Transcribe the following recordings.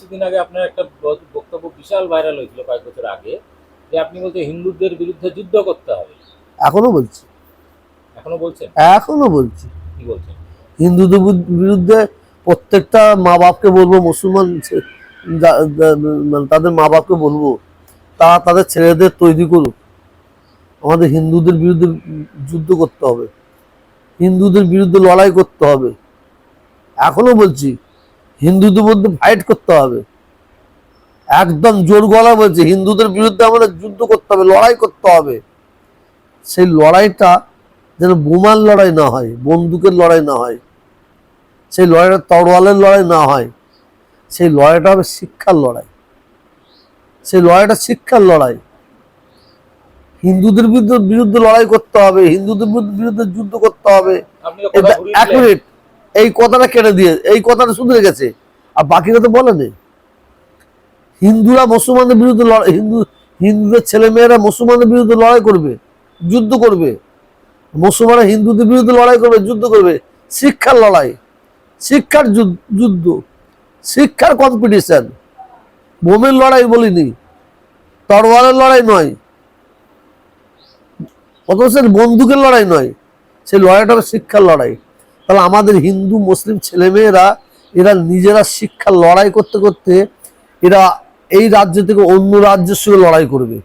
কিছুদিন আগে আপনার একটা বক্তব্য বিশাল ভাইরাল হয়েছিল কয়েক বছর আগে যে আপনি বলতে হিন্দুদের বিরুদ্ধে যুদ্ধ করতে হবে। এখনও বলছি। এখনও বলছেন? এখনও বলছি। কি বলছেন? হিন্দুদের বিরুদ্ধে প্রত্যেকটা মা বাপকে বলব মুসলমান মানে তাদের মা বাপকে বলব তারা তাদের ছেলেদের তৈরি করুক। আমাদের হিন্দুদের বিরুদ্ধে যুদ্ধ করতে হবে। হিন্দুদের বিরুদ্ধে লড়াই করতে হবে। এখনও বলছি। হিন্দুদের মধ্যে ফাইট করতে হবে। একদম জোর গলা বলছে হিন্দুদের বিরুদ্ধে আমাদের যুদ্ধ করতে হবে লড়াই করতে হবে। সেই লড়াইটা যেন বোমার লড়াই না হয় বন্দুকের লড়াই না হয় সেই লড়াইটা তরোয়ালের লড়াই না হয় সেই লড়াইটা হবে শিক্ষার লড়াই। সেই লড়াইটা শিক্ষার লড়াই। হিন্দুদের বিরুদ্ধে বিরুদ্ধে লড়াই করতে হবে হিন্দুদের বিরুদ্ধে- বিরুদ্ধে যুদ্ধ করতে হবে। দিলেন। অ্যাকুরেট এই কথাটা কেটে দিয়ে, এই কথাটা শুধু রেখেছে আর বাকিরা তো বলেনি। হিন্দুরা মুসলমানদের বিরুদ্ধে লড়াই, হিন্দু, হিন্দুদের ছেলে মেয়েরা মুসলমানদের বিরুদ্ধে লড়াই করবে, যুদ্ধ করবে। মুসলমানরা হিন্দুদের বিরুদ্ধে লড়াই করবে, যুদ্ধ করবে। শিক্ষার লড়াই, শিক্ষার যুদ্ধ- শিক্ষার কম্পিটিশন বোমের লড়াই বলিনি, তরোয়ালের লড়াই নয়। অথচ বন্দুকের লড়াই নয় সেই লড়াইটা শিক্ষার লড়াই। তাহলে আমাদের হিন্দু মুসলিম ছেলেমেয়েরা এরা নিজেরা শিক্ষার লড়াই করতে করতে এরা এই রাজ্য থেকে অন্য রাজ্যের সঙ্গে লড়াই করবে।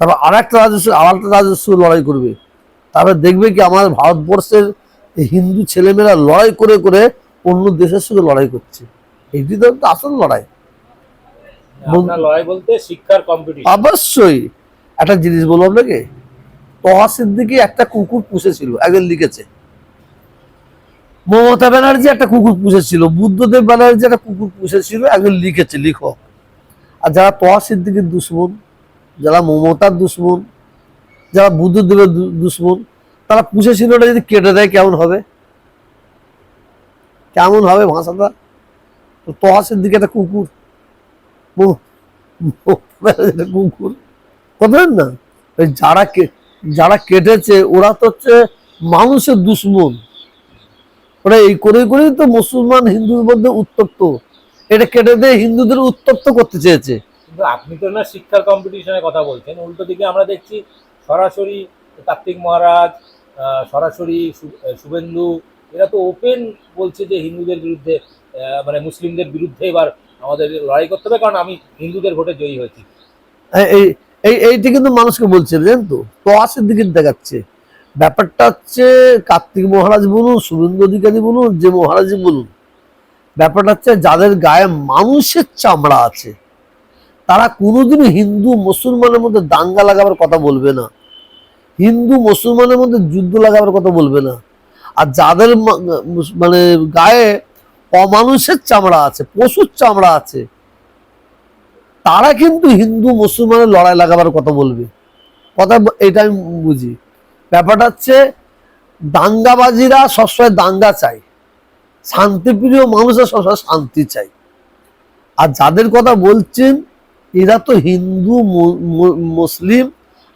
তারপর আর একটা রাজ্যের সঙ্গে আর একটা রাজ্যের সঙ্গে লড়াই করবে। তারপর দেখবে কি আমাদের ভারতবর্ষের হিন্দু ছেলেমেয়েরা লড়াই করে করে অন্য দেশের সঙ্গে লড়াই করছে। এইটি তো আসল লড়াই। লড়াই বলতে শিক্ষার কম্পিটিশন অবশ্যই। একটা জিনিস বলব আপনাকে? তহা সিদ্দিকি একটা কুকুর পুষেছিল একজন লিখেছে। মমতা ব্যানার্জি একটা কুকুর পুষেছিল, বুদ্ধদেব ব্যানার্জি একটা কুকুর পুষেছিল, একজন লিখেছে, লিখক। আর যারা তহা সিদ্দিকির দুশ্মন, যারা মমতার দুশ্মন, যারা বুদ্ধদেবের দুশ্মন, তারা পুষেছিল ওটা যদি কেটে দেয়, কেমন হবে? কেমন হবে ভাষাটা? তো তহা সিদ্দিকি একটা কুকুর। কুকুর। বুঝলেন না? যারা যারা কেটেছে, ওরা তো হচ্ছে মানুষের দুশ্মন। ওরা এই করে করেই তো মুসলমান হিন্দুর মধ্যে উত্তপ্ত। এটা কেটে দিয়ে হিন্দুদের উত্তপ্ত করতে চেয়েছে। কিন্তু আপনি তো না শিক্ষার কম্পিটিশনের কথা বলছেন। উল্টো দিকে আমরা দেখছি সরাসরি কার্তিক মহারাজ সরাসরি শুভেন্দু এরা তো ওপেন বলছে যে হিন্দুদের বিরুদ্ধে মানে মুসলিমদের বিরুদ্ধে এবার আমাদের লড়াই করতে হবে কারণ আমি হিন্দুদের ভোটে জয়ী হয়েছি। এই- এই এই এইটা কিন্তু মানুষকে বলছে জানেন তো? প্রয়াসের দিকে দেখাচ্ছে। ব্যাপারটা হচ্ছে কার্তিক মহারাজ বলুন, শুভেন্দু অধিকারী বলুন, যে মহারাজই বলুন, ব্যাপারটা হচ্ছে যাদের গায়ে মানুষের চামড়া আছে, তারা কোনোদিনও হিন্দু মুসলমানের মধ্যে দাঙ্গা লাগাবার কথা বলবে না, হিন্দু মুসলমানের মধ্যে যুদ্ধ লাগাবার কথা বলবে না, আর যাদের মানে গায়ে অমানুষের চামড়া আছে, পশুর চামড়া আছে, তারা কিন্তু হিন্দু মুসলমানের লড়াই লাগাবার কথা বলবে। কথা এটা আমি বুঝি। ব্যাপারটা হচ্ছে, দাঙ্গাবাজিরা সবসময় দাঙ্গা চায়। শান্তিপ্রিয় মানুষের সবসময় শান্তি চায়। আর যাদের কথা বলছেন, এরা তো হিন্দু মুসলিম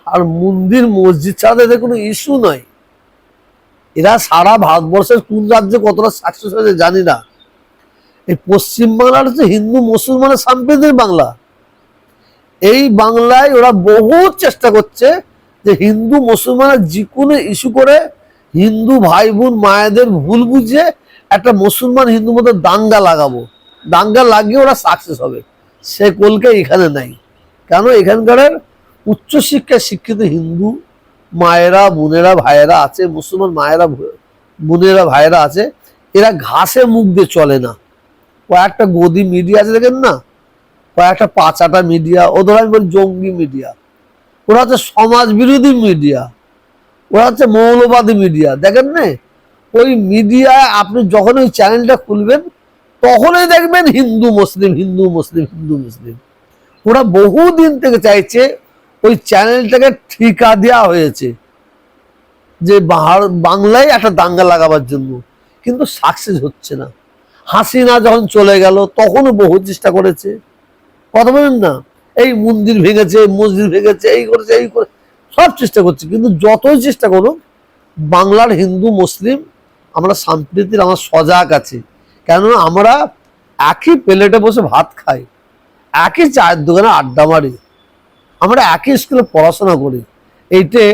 আর মন্দির, মসজিদ ছাড়া এদের কোনো ইস্যু নয়। এরা সারা ভারতবর্ষের কোন রাজ্যে কতটা সাকসেস হয়েছে জানি না। এই পশ্চিমবাংলার হচ্ছে হিন্দু মুসলমানের সাম্প্রদায়িক বাংলা। এই বাংলায় ওরা বহু চেষ্টা করছে যে হিন্দু মুসলমানের যে কোনো ইস্যু করে হিন্দু ভাই বোন মায়েদের ভুল বুঝে একটা মুসলমান হিন্দু মধ্যে দাঙ্গা লাগাবো। দাঙ্গা লাগিয়ে ওরা সাকসেস হবে। সে কলকে এখানে নাই। কেন? এখানকার উচ্চশিক্ষায় শিক্ষিত হিন্দু মায়েরা, বোনেরা, ভাইয়েরা আছে, মুসলমান মায়েরা, বোনেরা, ভাইয়েরা আছে, এরা ঘাসে মুখ দিয়ে চলে না। কয়েকটা গদি মিডিয়া আছে, দেখেন না? কয়েকটা পাঁচাটা মিডিয়া ওদের আমি বলি জঙ্গি মিডিয়া ওরা হচ্ছে সমাজ বিরোধী মিডিয়া ওরা হচ্ছে মৌলবাদী মিডিয়া দেখেন না, ওই মিডিয়ায় আপনি যখন ওই চ্যানেলটা খুলবেন, তখনই দেখবেন হিন্দু মুসলিম হিন্দু মুসলিম হিন্দু মুসলিম। ওরা বহু দিন থেকে চাইছে ওই চ্যানেলটাকে ঠিকা দেওয়া হয়েছে যে বাংলায় একটা দাঙ্গা লাগাবার জন্য। কিন্তু সাকসেস হচ্ছে না। হাসিনা যখন চলে গেল, তখনও বহু চেষ্টা করেছে। কথা বলেন না? এই মন্দির ভেঙেছে মসজিদ ভেঙেছে, এই করেছে, এই করে সব চেষ্টা করছে, কিন্তু যতই চেষ্টা করুক, বাংলার হিন্দু, মুসলিম, আমরা সম্প্রীতির আমার সজাগ আছি। কেননা আমরা একই প্লেটে বসে ভাত খাই, একই চায়ের দোকানে আড্ডা মারি, আমরা একই স্কুলে পড়াশোনা করি। এইটে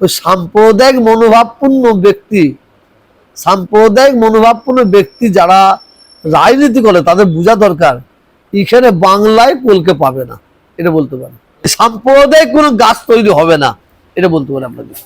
ওই সাম্প্রদায়িক মনোভাবপূর্ণ ব্যক্তি, সাম্প্রদায়িক মনোভাবপূর্ণ ব্যক্তি যারা রাজনীতি করে, তাদের বোঝা দরকার, এখানে বাংলায় কলকে পাবে না। এটা বলতে পারেন। সাম্প্রদায়িক কোনো গাছ তৈরি হবে না এটা বলতে পারেন আপনাদের।